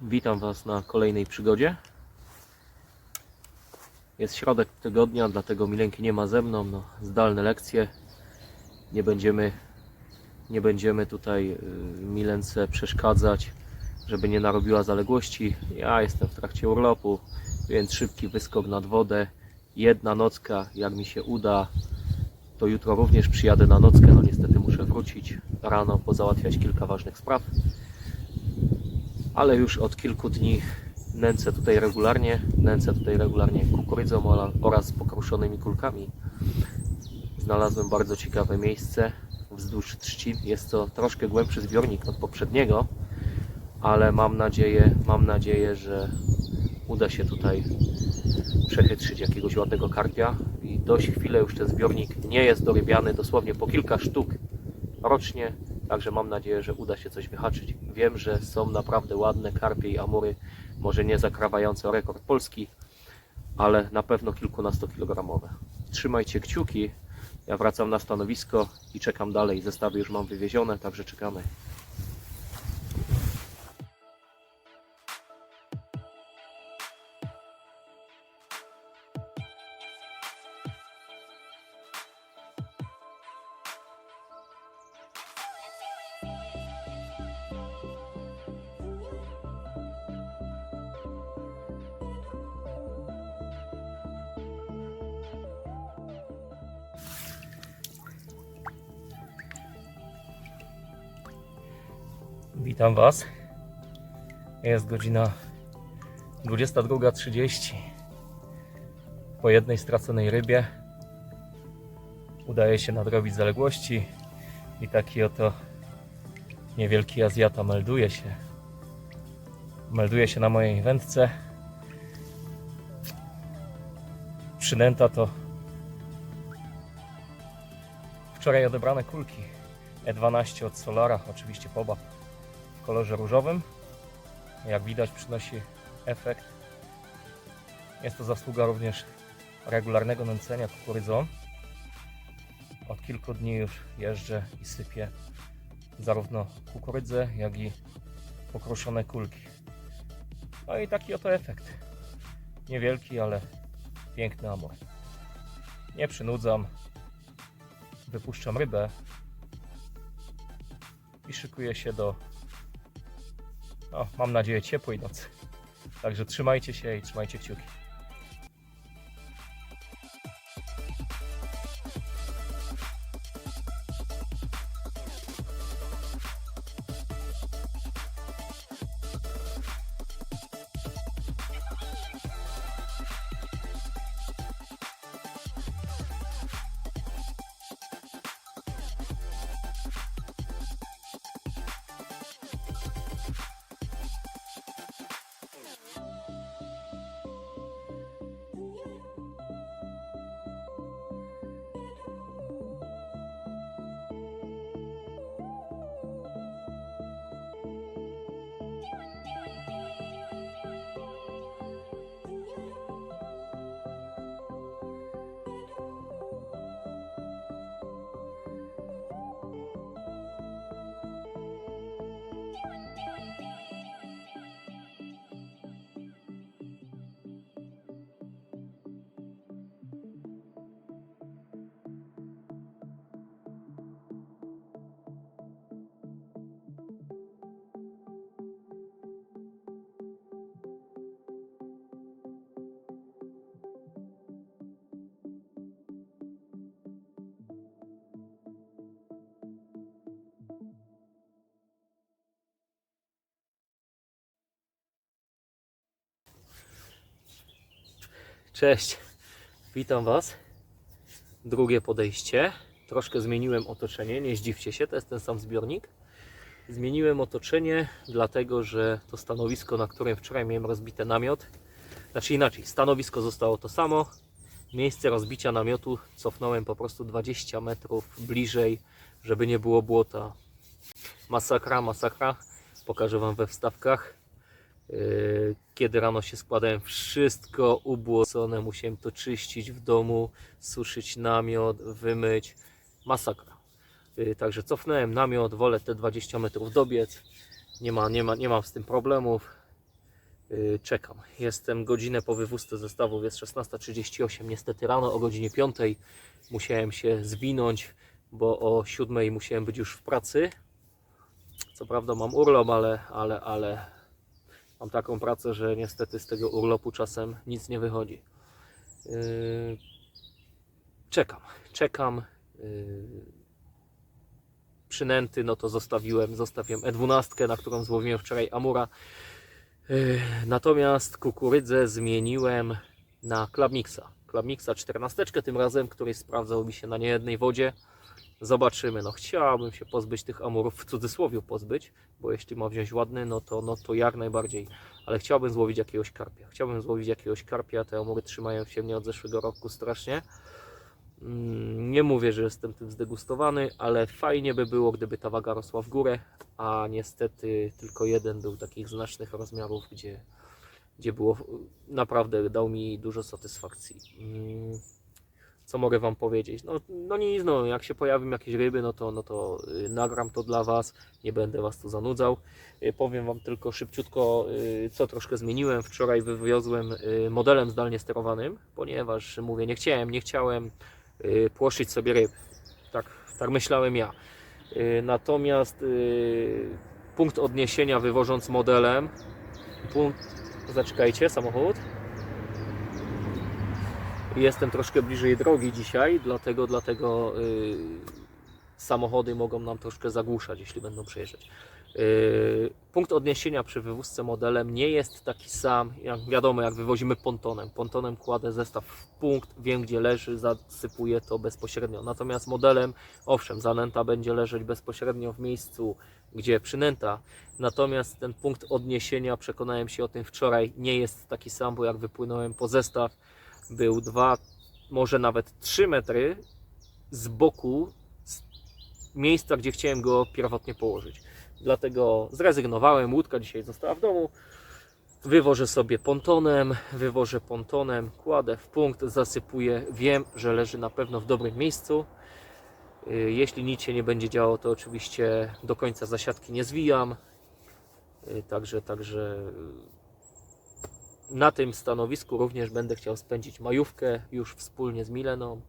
Witam Was na kolejnej przygodzie. Jest środek tygodnia, dlatego Milenki nie ma ze mną. No, zdalne lekcje. Nie będziemy, nie będziemy tutaj y, Milence przeszkadzać, żeby nie narobiła zaległości. Ja jestem w trakcie urlopu, więc szybki wyskok nad wodę. Jedna nocka, jak mi się uda, to jutro również przyjadę na nockę. No niestety muszę wrócić rano, pozałatwiać kilka ważnych spraw ale już od kilku dni nęcę tutaj regularnie, nęcę tutaj regularnie kukurydzą oraz pokruszonymi kulkami. Znalazłem bardzo ciekawe miejsce wzdłuż trzcin. Jest to troszkę głębszy zbiornik od poprzedniego, ale mam nadzieję, mam nadzieję, że uda się tutaj przechytrzyć jakiegoś ładnego karpia i dość chwilę już ten zbiornik nie jest dorybiany, dosłownie po kilka sztuk rocznie, także mam nadzieję, że uda się coś wyhaczyć. Wiem, że są naprawdę ładne karpie i amury, może nie zakrawające rekord polski, ale na pewno kilkunastokilogramowe. Trzymajcie kciuki, ja wracam na stanowisko i czekam dalej. Zestawy już mam wywiezione, także czekamy. Witam Was. Jest godzina 22.30. Po jednej straconej rybie udaje się nadrobić zaległości i taki oto niewielki Azjata melduje się. Melduje się na mojej wędce. Przynęta to wczoraj odebrane kulki E12 od Solara, oczywiście poba w kolorze różowym. Jak widać przynosi efekt. Jest to zasługa również regularnego nęcenia kukurydzą. Od kilku dni już jeżdżę i sypię zarówno kukurydzę, jak i pokruszone kulki. No i taki oto efekt. Niewielki, ale piękny amor. Nie przynudzam. Wypuszczam rybę i szykuję się do no, mam nadzieję, ciepłej nocy. Także trzymajcie się i trzymajcie kciuki. Cześć, witam Was. Drugie podejście. Troszkę zmieniłem otoczenie, nie zdziwcie się, to jest ten sam zbiornik. Zmieniłem otoczenie, dlatego że to stanowisko, na którym wczoraj miałem rozbite namiot, znaczy inaczej, stanowisko zostało to samo. Miejsce rozbicia namiotu cofnąłem po prostu 20 metrów bliżej, żeby nie było błota. Masakra, masakra. Pokażę Wam we wstawkach. Yy, Kiedy rano się składałem, wszystko ubłocone, musiałem to czyścić w domu, suszyć namiot, wymyć. Masakra. Yy, Także cofnąłem namiot, wolę te 20 metrów dobiec. Nie, ma, nie, ma, nie mam z tym problemów. Yy, czekam. Jestem godzinę po wywózce zestawów, jest 16.38. Niestety rano o godzinie 5 musiałem się zwinąć, bo o 7 musiałem być już w pracy. Co prawda mam urlop, ale, ale, ale mam taką pracę, że niestety z tego urlopu czasem nic nie wychodzi. Yy, czekam, czekam. Yy, przynęty, no to zostawiłem, zostawiłem E12, na którą złowiłem wczoraj Amura. Yy, Natomiast kukurydzę zmieniłem na Clubmixa. Clubmixa 14, tym razem, który sprawdzał mi się na niejednej wodzie. Zobaczymy. No chciałbym się pozbyć tych amurów, w cudzysłowie pozbyć, bo jeśli ma wziąć ładny, no to, no to jak najbardziej. Ale chciałbym złowić jakiegoś karpia. Chciałbym złowić jakiegoś karpia. Te amury trzymają się mnie od zeszłego roku strasznie. Mm, Nie mówię, że jestem tym zdegustowany, ale fajnie by było, gdyby ta waga rosła w górę, a niestety tylko jeden był takich znacznych rozmiarów, gdzie, gdzie było naprawdę dał mi dużo satysfakcji. Co mogę Wam powiedzieć? No, no nic, no, jak się pojawią jakieś ryby, no to, no to y, nagram to dla Was, nie będę Was tu zanudzał. Y, Powiem Wam tylko szybciutko, y, co troszkę zmieniłem. Wczoraj wywiozłem modelem zdalnie sterowanym, ponieważ mówię, nie chciałem, nie chciałem płoszyć sobie ryb. Tak, tak myślałem ja. Natomiast punkt odniesienia wywożąc modelem, punkt, zaczekajcie, samochód. Jestem troszkę bliżej drogi dzisiaj, dlatego, dlatego y, samochody mogą nam troszkę zagłuszać, jeśli będą przejeżdżać. Y, punkt odniesienia przy wywózce modelem nie jest taki sam, jak wiadomo, jak wywozimy pontonem. Pontonem kładę zestaw w punkt, wiem gdzie leży, zasypuję to bezpośrednio. Natomiast modelem, owszem, zanęta będzie leżeć bezpośrednio w miejscu, gdzie przynęta. Natomiast ten punkt odniesienia, przekonałem się o tym wczoraj, nie jest taki sam, bo jak wypłynąłem po zestaw, był 2, może nawet 3 metry z boku z miejsca, gdzie chciałem go pierwotnie położyć. Dlatego zrezygnowałem, łódka dzisiaj została w domu. Wywożę sobie pontonem, wywożę pontonem, kładę w punkt, zasypuję. Wiem, że leży na pewno w dobrym miejscu. Y, Jeśli nic się nie będzie działo, to oczywiście do końca zasiadki nie zwijam. Y, Także, także na tym stanowisku również będę chciał spędzić majówkę już wspólnie z Mileną.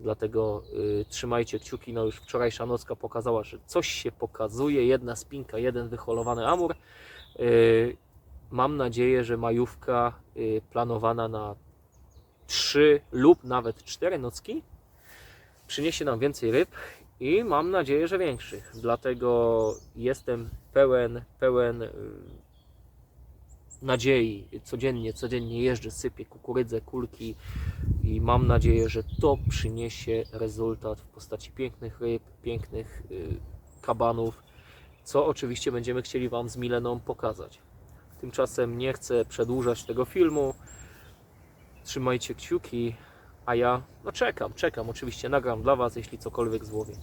Dlatego y, trzymajcie kciuki. No już wczorajsza nocka pokazała, że coś się pokazuje. Jedna spinka, jeden wyholowany amur. Y, mam nadzieję, że majówka y, planowana na 3 lub nawet 4 nocki przyniesie nam więcej ryb i mam nadzieję, że większych. Dlatego jestem pełen, pełen y, nadziei. Codziennie, codziennie jeżdżę, sypię kukurydzę, kulki i mam nadzieję, że to przyniesie rezultat w postaci pięknych ryb, pięknych y, kabanów, co oczywiście będziemy chcieli Wam z Mileną pokazać. Tymczasem nie chcę przedłużać tego filmu. Trzymajcie kciuki, a ja no czekam, czekam. Oczywiście nagram dla Was, jeśli cokolwiek złowię.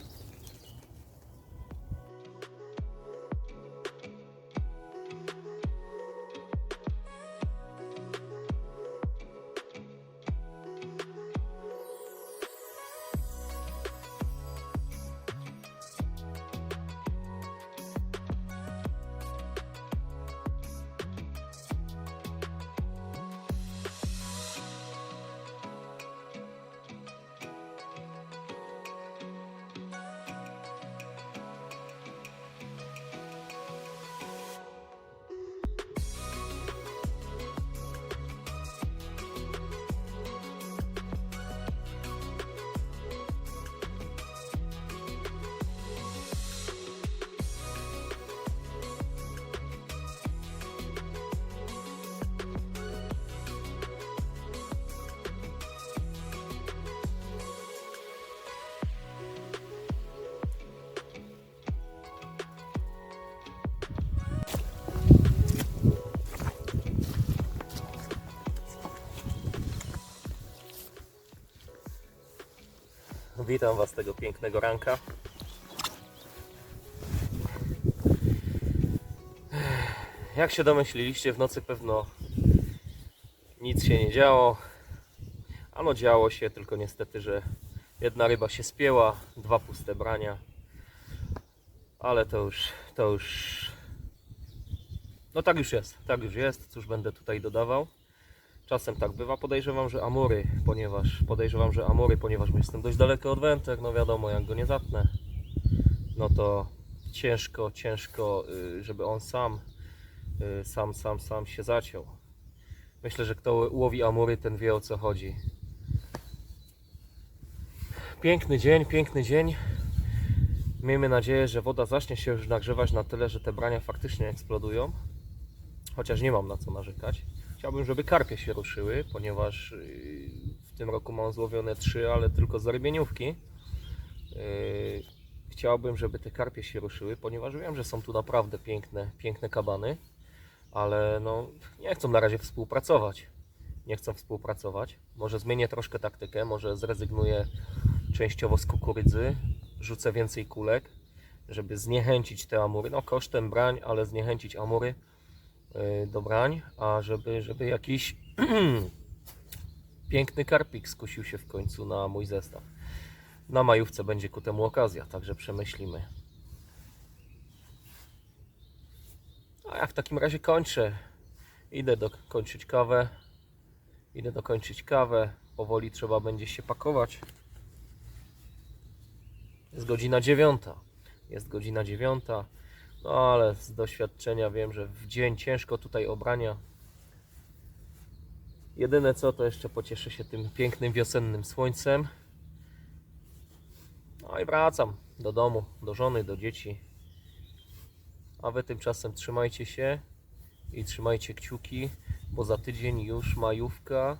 Witam Was tego pięknego ranka. Jak się domyśliliście, w nocy pewno nic się nie działo. Ano działo się, tylko niestety, że jedna ryba się spięła, dwa puste brania. Ale to już, to już No tak już jest, tak już jest, cóż będę tutaj dodawał. Czasem tak bywa, podejrzewam, że Amury, ponieważ podejrzewam, że Amury, ponieważ jestem dość daleko od wętek, no wiadomo, jak go nie zatnę, no to ciężko, ciężko, y, żeby on sam, y, sam, sam, sam się zaciął. Myślę, że kto łowi Amury, ten wie o co chodzi. Piękny dzień, piękny dzień. Miejmy nadzieję, że woda zacznie się już nagrzewać na tyle, że te brania faktycznie eksplodują. Chociaż nie mam na co narzekać. Chciałbym, żeby karpie się ruszyły, ponieważ yy, w tym roku mam złowione trzy, ale tylko z rybieniówki. Yy, Chciałbym, żeby te karpie się ruszyły, ponieważ wiem, że są tu naprawdę piękne, piękne kabany, ale no, nie chcą na razie współpracować. Nie chcą współpracować. Może zmienię troszkę taktykę, może zrezygnuję częściowo z kukurydzy, rzucę więcej kulek, żeby zniechęcić te amury, no kosztem brań, ale zniechęcić amury yy, do brań, a żeby, żeby jakiś piękny karpik skusił się w końcu na mój zestaw. Na majówce będzie ku temu okazja, także przemyślimy. A ja w takim razie kończę. Idę dokończyć kawę. Idę dokończyć kawę. Powoli trzeba będzie się pakować. Jest godzina dziewiąta. Jest godzina dziewiąta. No ale z doświadczenia wiem, że w dzień ciężko tutaj obrania. Jedyne co, to jeszcze pocieszę się tym pięknym wiosennym słońcem. No i wracam do domu, do żony, do dzieci. A wy tymczasem trzymajcie się i trzymajcie kciuki, bo za tydzień już majówka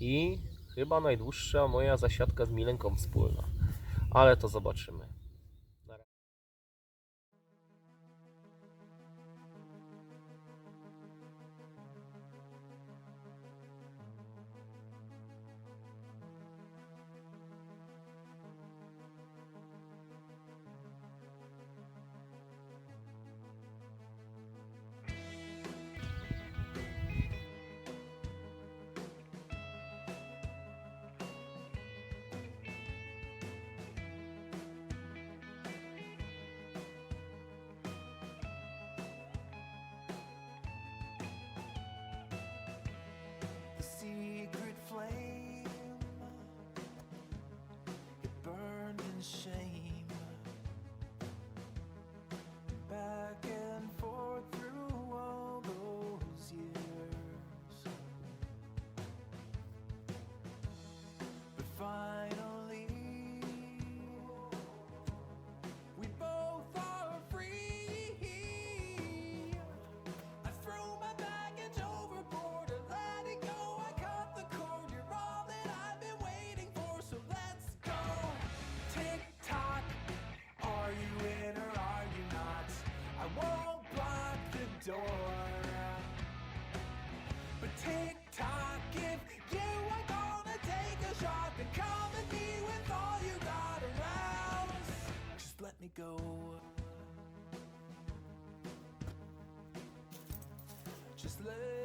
i chyba najdłuższa moja zasiadka z Milenką wspólna. Ale to zobaczymy. slave.